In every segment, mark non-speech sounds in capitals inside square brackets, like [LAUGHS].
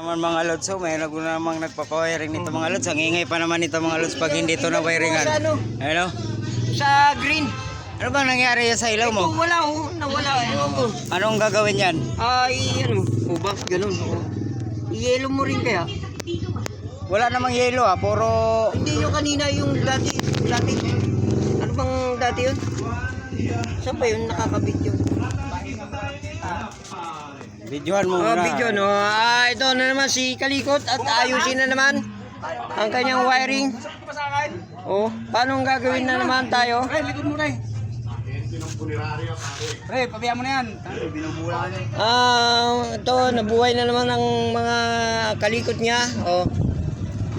naman mga lods, so may nag namang nagpapawiring nito mga lods. Ang ingay pa naman nito mga lods pag hindi ito na wiringan. Ano? Ano? Sa green. Ano bang nangyari sa ilaw Oh, mo? wala oh, nawala. Ewan ko. Anong gagawin yan? Ay, ano, o bakit ganun? Oh. I-yellow mo rin kaya? Wala namang yelo ah, puro... Hindi yung kanina yung dati, dati. Ano bang dati yun? Saan ba yun nakakabit yun? Videohan mo Oh, muna. video no. Ah, ito na naman si Kalikot at ayusin na naman ang kanyang wiring. Oh, paano ang gagawin na naman tayo? Pre, likod mo tayo. Pre, pabayaan mo na yan. Ah, ito nabuhay na naman ang mga kalikot niya. Oh.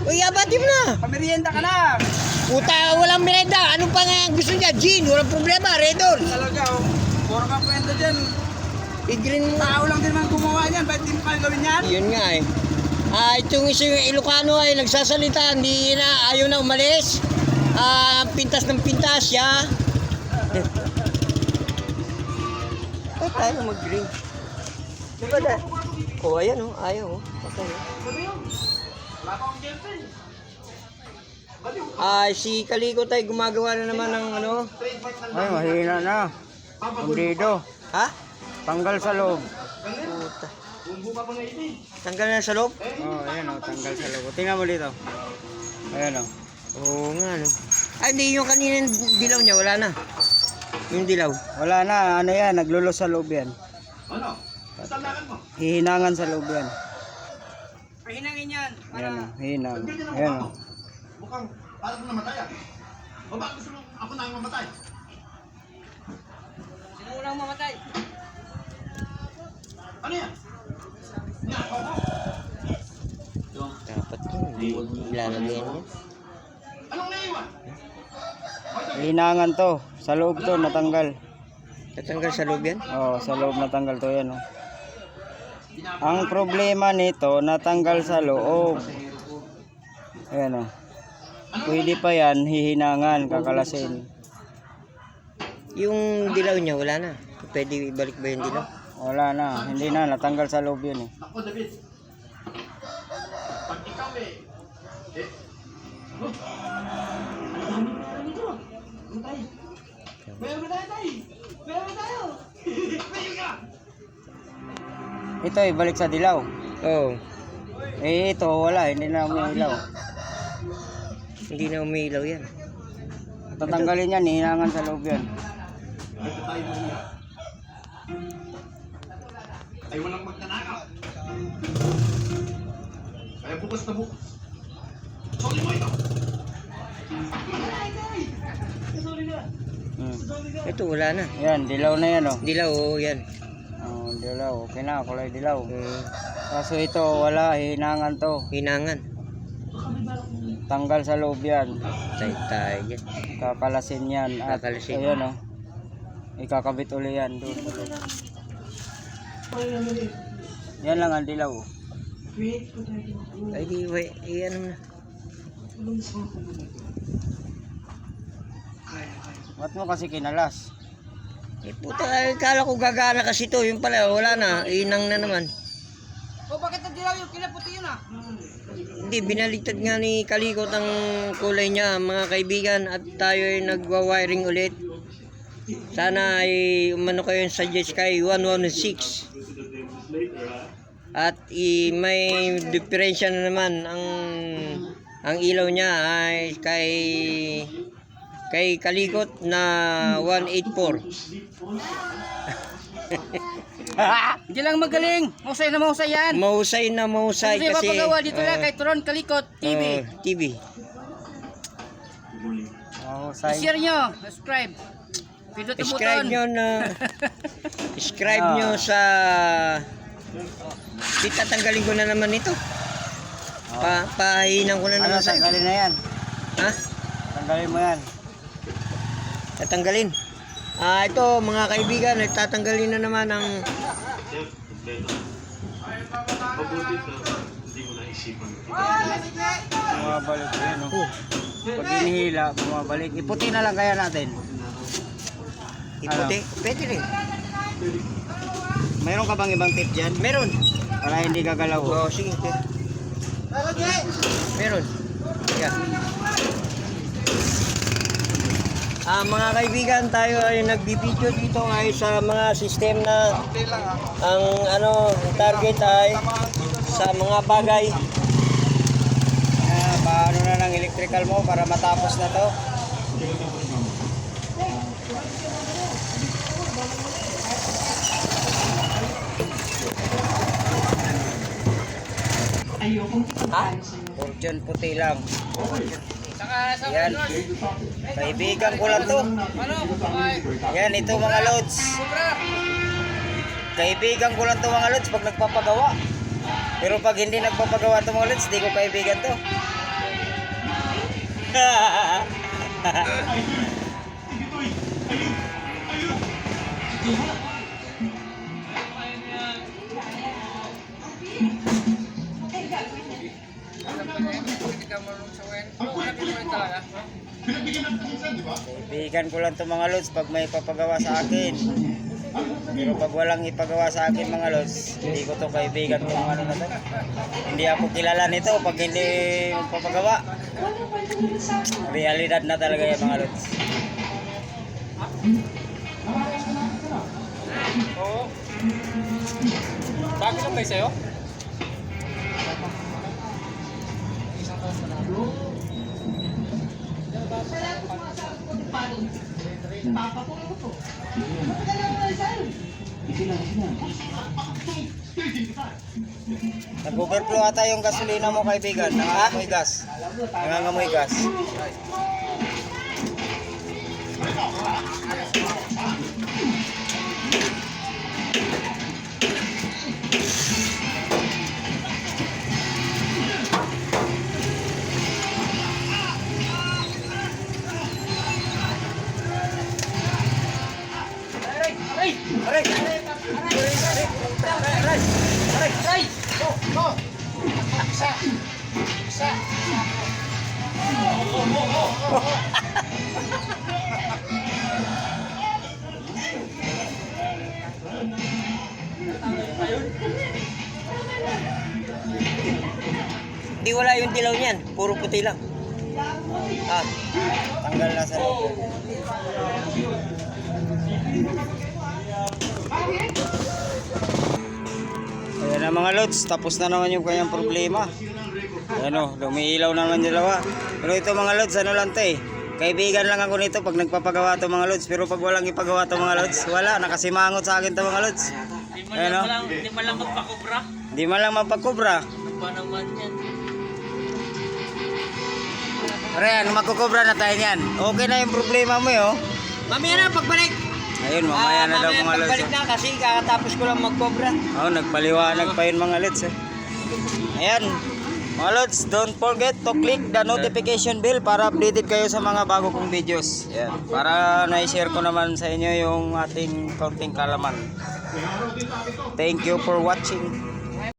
Uy, abati mo na. Pamerienda ka na. Puta, walang merenda. Ano pa nga gusto niya? Gin, walang problema. Redor. Talaga, oh. Puro ka kwento dyan. I-green mo. Tao lang din man gumawa niyan. Ba't di mo kaya gawin yan? Yun nga eh. Ah, itong isang Ilocano ay nagsasalita, hindi na ayaw na umalis. Ah, pintas ng pintas siya. Ay, tayo mag-green. Diba na? Oh, ayan oh, ayaw oh. Okay. Ay, si Kaliko tayo gumagawa na naman ng ano. Ay, mahina na. Hundido. Ha? Tanggal sa loob. Puta. Tanggal na sa loob? Oh, ayan oh, tanggal sa loob. Tingnan mo dito. Ayan oh. Oo nga no. Ay, hindi yung kanina dilaw niya, wala na. Yung dilaw. Wala na, ano yan, naglulos sa loob yan. Ano? Hihinangan sa loob yan. Pahinangin yan. Ayan oh, hihinang. Ayan oh. Mukhang parang namatay ah. O bakit gusto mo ako na ang mamatay? Sino unang mamatay? Ano yan? Dapat yun, hindi ilalagay yan. Anong naiwan? Hihinangan to. Sa loob to, natanggal. Tatanggal sa loob yan? Oh, sa loob natanggal to yan oh. Ang problema nito, natanggal sa loob. Ayan oh. Pwede pa yan, hihinangan, kakalasin. Yung dilaw niya, wala na. Pwede ibalik ba yung dilaw? Wala na, hindi na, natanggal sa loob yun eh. Ako, David. Pag ikaw eh, eh, Meron tayo tayo? Meron tayo? Meron ka! Ito, ibalik sa dilaw. Oo. Eh, ito, wala, hindi na umiilaw. Hindi na umiilaw yan. Tatanggalin yan, hihinangan sa loob yan. Ay, walang magnanakaw. Kaya bukas na bukas. Sorry mo ito! Hmm. Ito, wala na. Yan, dilaw na yan oh. Dilaw, yan. Oh, dilaw, okay na, kulay dilaw. Hmm. Kaso ito, wala, hihinangan to. Hinangan. Tanggal sa loob yan. Tay tayo yan. Kakalasin yan. At, Kakalasin. Ayan oh. Ikakabit uli yan doon. Yan lang ang dilaw. Ay, di, wait, eh, ano na. Ba't mo kasi kinalas? Eh, puta, ay, kala ko gagana kasi to. Yung pala, wala na. Inang na naman. O bakit ang dilaw yung kinaputi yun ah? Hindi, binaligtad nga ni Kalikot ang kulay niya, mga kaibigan, at tayo ay nagwa-wiring ulit. Sana ay umano kayo sa Sky 116. At i, may diferensya na naman ang ang ilaw niya ay kay kay Kalikot na 184. [LAUGHS] Hindi lang magaling. Mahusay na mahusay yan. Mahusay na mahusay Kasi kasi mapagawa dito lang oh, kay Turon Kalikot TV. oh, TV. Oh, say. I-share nyo. Subscribe. Pindot ang Subscribe buton. nyo na [LAUGHS] subscribe nyo sa Titatanggalin ko na naman ito. Pa pahinan ko na Ano, naman sa tanggalin na yan. Ha? Tanggalin mo yan. Tatanggalin. Ah, ito mga kaibigan, tatanggalin na naman ang Bumabalik yan oh. Pag inihila, bumabalik. Iputi na lang kaya natin. iputi. Pwede rin. Mayroon ka bang ibang tip dyan? Meron. Para hindi gagalaw. Oo, sige. sige. Meron. Yan. Ah, mga kaibigan, tayo ay nagbibideo dito ay sa mga system na ang ano, target ay sa mga bagay. Ah, paano na ng electrical mo para matapos na to? Ha? Fortune puti lang. Saka sa Yan. Kaibigan ko lang to. ano? Yan, ito mga lods. Kaibigan ko lang to mga lods pag nagpapagawa. Pero pag hindi nagpapagawa to mga lods, di ko kaibigan to. Hindi Kaibigan ko lang to mga lods pag may papagawa sa akin. Pero pag walang ipagawa sa akin mga lods, hindi ko to kaibigan kung ano na to. Hindi ako kilala nito pag hindi papagawa. Realidad na talaga yan mga lods. Oo. Bago lang tayo sa'yo? Nag-overflow ata yung gasolina mo kaibigan. Nangangamoy gas. Nangangamoy gas. Di wala yung dilaw niyan, puro puti lang. Ah, Tanggal na sa loob. Ayan mga lods, tapos na naman yung kanyang problema. Ayan o, lumiilaw naman yung dalawa. Pero ito mga lods, ano lang to eh. Kaibigan lang ako nito pag nagpapagawa to mga lods. Pero pag walang ipagawa to mga lods, wala. Nakasimangot sa akin to mga lods. Ayan o. Hindi man lang magpakubra. Di man lang mapagkubra. Ano pa naman yan? Ayan, magkukubra na tayo niyan. Okay na yung problema mo eh oh. mamaya na pagbalik. Ayun, mamaya na daw mga lods. na kasi kakatapos ko lang magkobra. Oh, nagpaliwanag pa yun mga lods eh. Ayan. Mga lods, don't forget to click the notification bell para updated kayo sa mga bago kong videos. Ayan. Para na-share ko naman sa inyo yung ating konting kalaman. Thank you for watching.